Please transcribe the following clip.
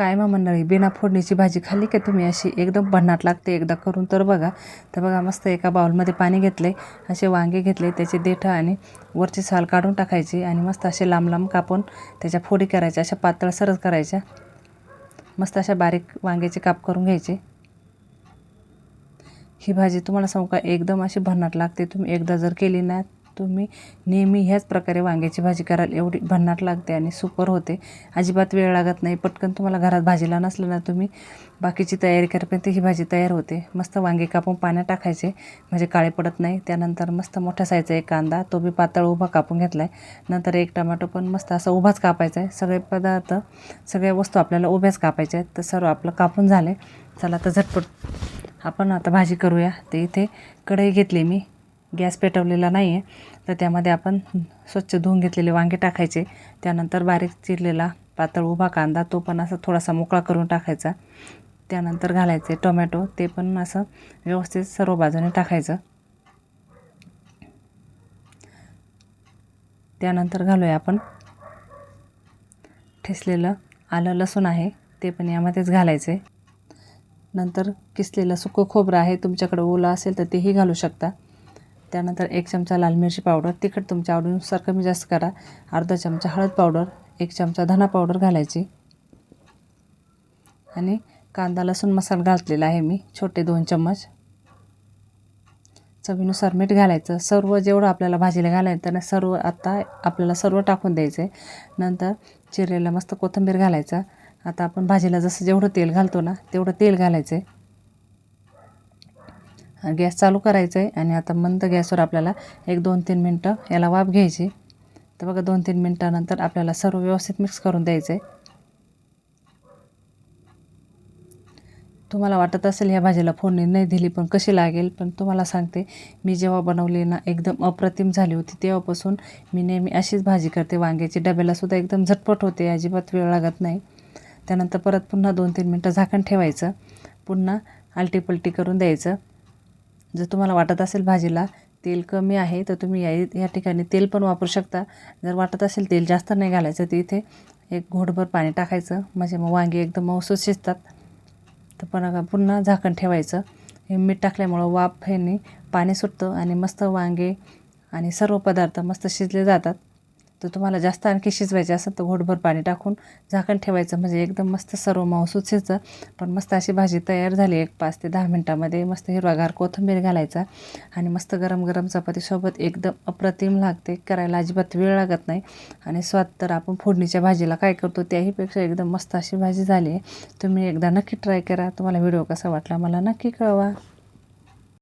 काय मग मंडळी बिना फोडणीची भाजी खाल्ली की तुम्ही अशी एकदम भन्नाट लागते एकदा करून? तर बघा तर बघा मस्त एका बाउलमध्ये पाणी घेतले असे वांगे घेतले त्याचे देठं आणि वरची साल काढून टाकायची आणि मस्त असे लांब लांब कापून त्याच्या फोडी करायच्या अशा पातळ सरस करायच्या. मस्त अशा बारीक वांग्याचे काप करून घ्यायचे. ही भाजी तुम्हाला सांगू का एकदम अशी भन्नाट लागते. तुम्ही एकदा जर केली ना तुम्ही नेहमी ह्याच प्रकारे वांग्याची भाजी कराल. एवढी भन्नाट लागते आणि सुपर होते. अजिबात वेळ लागत नाही. पटकन तुम्हाला घरात भाजीला नसलं ना तुम्ही बाकीची तयारी करेपर्यंत ही भाजी तयार होते. मस्त वांगे कापून पाण्यात टाकायचे. म्हणजे काळे पडत नाही. त्यानंतर मस्त मोठ्या साईजचा एक कांदा. तो बी पातळ उभा कापून घेतला आहे नंतर एक टमाटो पण मस्त असा उभाच कापायचा आहे सगळे पदार्थ सगळ्या वस्तू आपल्याला उभ्याच कापायच्या आहेत तर सर्व आपलं कापून झाले चला तर झटपट आपण आता भाजी करूया. ते इथे कढई घेतली मी. गॅस पेटवलेला नाही आहे तर त्यामध्ये आपण स्वच्छ धुवून घेतलेले वांगे टाकायचे. त्यानंतर बारीक चिरलेला पातळ उभा कांदा तो पण असा थोडासा मोकळा करून टाकायचा. त्यानंतर घालायचे टोमॅटो ते पण असं व्यवस्थित सर्व बाजूने टाकायचं. त्यानंतर घालूया आपण ठेसलेलं आलं लसूण आहे ते पण यामध्येच घालायचे. नंतर किसलेलं सुकं खोबरं आहे तुमच्याकडे ओलं असेल तर तेही घालू शकता. त्यानंतर एक चमचा लाल मिरची पावडर तिखट तुमच्या आवडीनुसार कमी जास्त करा. अर्धा चमचा हळद पावडर एक चमचा धना पावडर घालायची. आणि कांदा लसूण मसाला घातलेला आहे मी छोटे दोन चम्मच. चवीनुसार मीठ घालायचं. सर्व जेवढं आपल्याला भाजीला घालायचं त्यानं सर्व आता आपल्याला सर्व टाकून द्यायचं आहे नंतर चिरलेलं मस्त कोथिंबीर घालायचं. आता आपण भाजीला जसं जेवढं तेल घालतो ना तेवढं तेल घालायचं आहे गॅस चालू करायचं आहे आणि आता मंद गॅसवर आपल्याला एक दोन तीन मिनटं याला वाफ घ्यायची. तर बघा दोन तीन मिनटानंतर आपल्याला सर्व व्यवस्थित मिक्स करून द्यायचं आहे तुम्हाला वाटत असेल ह्या भाजीला फोडणी नाही दिली पण कशी लागेल? पण तुम्हाला सांगते मी जेव्हा बनवली ना एकदम अप्रतिम झाली होती. तेव्हापासून मी नेहमी अशीच भाजी करते. वांग्याची डब्यालासुद्धा एकदम झटपट होते अजिबात वेळ लागत नाही. त्यानंतर परत पुन्हा दोन तीन मिनटं झाकण ठेवायचं. पुन्हा आलटी पलटी करून द्यायचं. जर तुम्हाला वाटत असेल भाजीला तेल कमी आहे तर तुम्ही या या ठिकाणी तेल पण वापरू शकता. जर वाटत असेल तेल जास्त नाही घालायचं तर इथे एक घोटभर पाणी टाकायचं. म्हणजे मग वांगी एकदम मऊसूस शिजतात. तर पण पुन्हा झाकण ठेवायचं. हे मीठ टाकल्यामुळं वाफ ह्याने पाणी सुटतं आणि मस्त वांगे आणि सर्व पदार्थ मस्त शिजले जातात. तर तुम्हाला जास्त आणखी शिजवायचे असेल तर घोटभर पाणी टाकून झाकण ठेवायचं. म्हणजे एकदम मस्त सर्व मांसूत शिजतं पण मस्त अशी भाजी तयार झाली एक पाच ते दहा मिनटामध्ये. मस्त हिरवागार कोथिंबीर घालायचा. आणि मस्त गरम गरम चपातीसोबत एकदम अप्रतिम लागते. करायला अजिबात वेळ लागत नाही. आणि स्वाद तर आपण फोडणीच्या भाजीला काय करतो त्याहीपेक्षा एकदम मस्त अशी भाजी झाली आहे. तुम्ही एकदा नक्की ट्राय करा. तुम्हाला व्हिडिओ कसा वाटला मला नक्की कळवा.